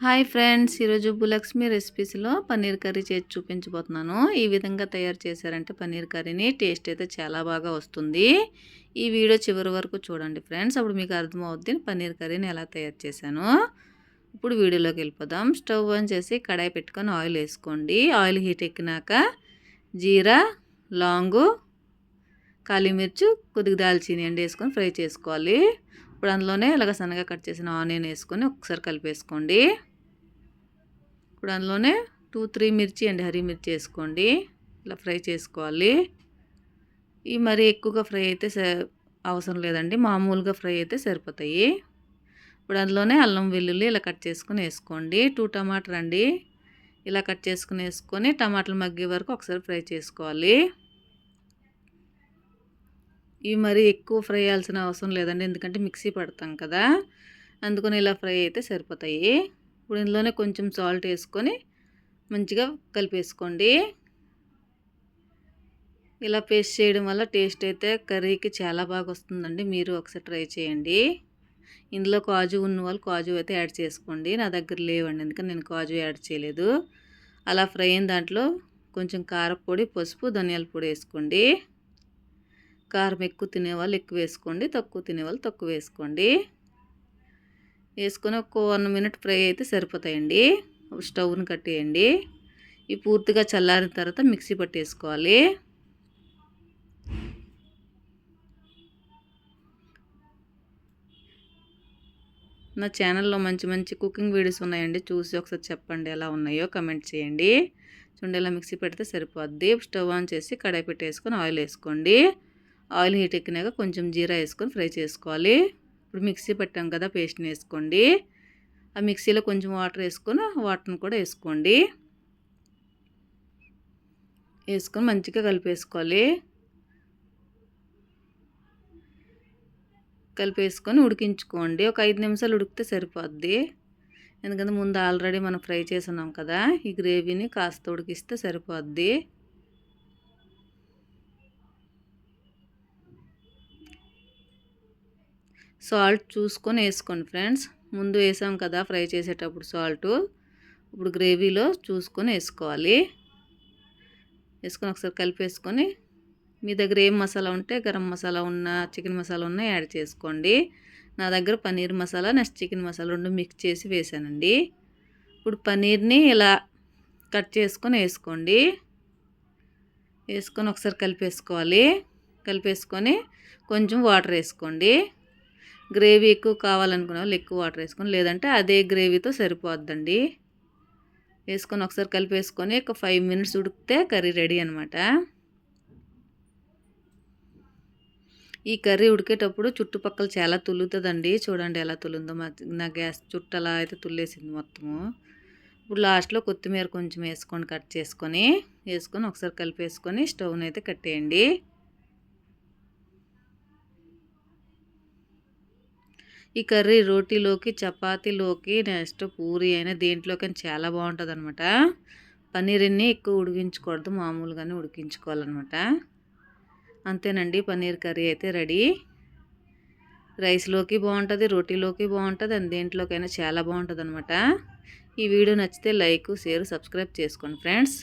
Hi friends ఈరోజు Bhulakshmi రెసిపీస్లో paneer curry చేసి చూపించబోతున్నాను. ఈ విధంగా తయారు చేశారంటే పన్నీర్ కర్రీని టేస్ట్ అయితే చాలా బాగా వస్తుంది. ఈ వీడియో చివరి వరకు చూడండి ఫ్రెండ్స్ అప్పుడు మీకు అర్థమవుద్ది పన్నీర్ కర్రీని ఎలా తయారు చేశాను. ఇప్పుడు వీడియోలోకి వెళ్ళిపోదాం. స్టవ్ ఆన్ చేసి కడాయి పెట్టుకొని ఆయిల్ వేసుకోండి. ఆయిల్ హీట్ ఎక్కినాక జీరా లాంగు కాళీమిర్చు కొద్దిగా దాల్చీని అండి వేసుకొని ఫ్రై చేసుకోవాలి. ఇప్పుడు అందులోనే ఇలాగ సన్నగా కట్ చేసిన ఆనియన్ వేసుకొని ఒకసారి కలిపేసుకోండి. ఇప్పుడు అందులోనే టూ త్రీ మిర్చి అండి హరి మిర్చి వేసుకోండి. ఇలా ఫ్రై చేసుకోవాలి. ఈ మరి ఎక్కువగా ఫ్రై అయితే అవసరం లేదండి. మామూలుగా ఫ్రై అయితే సరిపోతాయి. ఇప్పుడు అందులోనే అల్లం వెల్లుల్లి ఇలా కట్ చేసుకుని వేసుకోండి. టూ టమాటర్ అండి. ఇలా కట్ చేసుకుని వేసుకొని టమాటాలు మగ్గే వరకు ఒకసారి ఫ్రై చేసుకోవాలి. ఇవి మరి ఎక్కువ ఫ్రై అయ్యాల్సిన అవసరం లేదండి. ఎందుకంటే మిక్సీ పడతాం కదా. అందుకని ఇలా ఫ్రై అయితే సరిపోతాయి. ఇప్పుడు ఇందులోనే కొంచెం సాల్ట్ వేసుకొని మంచిగా కలిపేసుకోండి. ఇలా పేస్ట్ చేయడం వల్ల టేస్ట్ అయితే కర్రీకి చాలా బాగా వస్తుందండి. మీరు ఒకసారి ట్రై చేయండి. ఇందులో కాజు ఉన్న వాళ్ళు కాజు అయితే యాడ్ చేసుకోండి. నా దగ్గర లేవండి. ఎందుకని నేను కాజు యాడ్ చేయలేదు. అలా ఫ్రై అయిన దాంట్లో కొంచెం కారపొడి పసుపు ధనియాల పొడి వేసుకోండి. కారం ఎక్కువ తినేవాళ్ళు ఎక్కువ వేసుకోండి తక్కువ తినేవాళ్ళు తక్కువ వేసుకోండి. వేసుకొని ఒక వన్ మినిట్ ఫ్రై అయితే సరిపోతాయండి. స్టవ్ని కట్టేయండి. ఈ పూర్తిగా చల్లారిన తర్వాత మిక్సీ పట్టేసుకోవాలి. నా ఛానల్లో మంచి మంచి కుకింగ్ వీడియోస్ ఉన్నాయండి. చూసి ఒకసారి చెప్పండి ఎలా ఉన్నాయో కమెంట్ చేయండి. చూడండి ఇలా మిక్సీ పెడితే సరిపోద్ది. స్టవ్ ఆన్ చేసి కడాయి పెట్టేసుకొని ఆయిల్ వేసుకోండి. ఆయిల్ హీట్ ఎక్కినాక కొంచెం జీరా వేసుకొని ఫ్రై చేసుకోవాలి. ఇప్పుడు మిక్సీ పెట్టాం కదా పేస్ట్ని వేసుకోండి. ఆ మిక్సీలో కొంచెం వాటర్ వేసుకొని వాటర్ని కూడా వేసుకోండి. వేసుకొని మంచిగా కలిపేసుకోవాలి. కలిపేసుకొని ఉడికించుకోండి. ఒక ఐదు నిమిషాలు ఉడికితే సరిపోద్ది. ఎందుకంటే ముందు ఆల్రెడీ మనం ఫ్రై చేస్తున్నాం కదా ఈ గ్రేవీని కాస్త ఉడికిస్తే సరిపోద్ది. సాల్ట్ చూసుకొని వేసుకోండి ఫ్రెండ్స్. ముందు వేసాం కదా ఫ్రై చేసేటప్పుడు సాల్ట్. ఇప్పుడు గ్రేవీలో చూసుకొని వేసుకోవాలి. వేసుకొని ఒకసారి కలిపేసుకొని మీ దగ్గర ఏం మసాలా ఉంటే గరం మసాలా ఉన్న చికెన్ మసాలా ఉన్న యాడ్ చేసుకోండి. నా దగ్గర పన్నీర్ మసాలా నెక్స్ట్ చికెన్ మసాలా రెండు మిక్స్ చేసి వేసానండి. ఇప్పుడు పన్నీర్ని ఇలా కట్ చేసుకొని వేసుకోండి. వేసుకొని ఒకసారి కలిపేసుకోవాలి కలిపేసుకొని కొంచెం వాటర్ వేసుకోండి. గ్రేవీ ఎక్కువ కావాలనుకునే వాళ్ళు ఎక్కువ వాటర్ వేసుకొని లేదంటే అదే గ్రేవీతో సరిపోద్దండి. వేసుకొని ఒకసారి కలిపేసుకొని ఒక ఫైవ్ మినిట్స్ ఉడికితే కర్రీ రెడీ అనమాట ఈ కర్రీ ఉడికేటప్పుడు చుట్టుపక్కల చాలా తుల్లుతుందండి. చూడండి ఎలా తులుందో నా గ్యాస్ చుట్టూ అలా అయితే తుల్లేసింది మొత్తము. ఇప్పుడు లాస్ట్లో కొత్తిమీర కొంచెం వేసుకొని కట్ చేసుకొని వేసుకొని ఒకసారి కలిపేసుకొని స్టవ్ని అయితే కట్టేయండి. ఈ కర్రీ రోటీలోకి చపాతీలోకి నెక్స్ట్ పూరి అయినా దేంట్లోకి చాలా బాగుంటుంది అనమాట పన్నీర్ని ఎక్కువ ఉడికించకూడదు మామూలుగానే ఉడికించుకోవాలన్నమాట. అంతేనండి పన్నీర్ కర్రీ అయితే రెడీ. రైస్లోకి బాగుంటుంది రోటీలోకి బాగుంటుంది అండ్ దేంట్లోకైనా చాలా బాగుంటుంది అనమాట ఈ వీడియో నచ్చితే లైక్ షేర్ సబ్స్క్రైబ్ చేసుకోండి ఫ్రెండ్స్.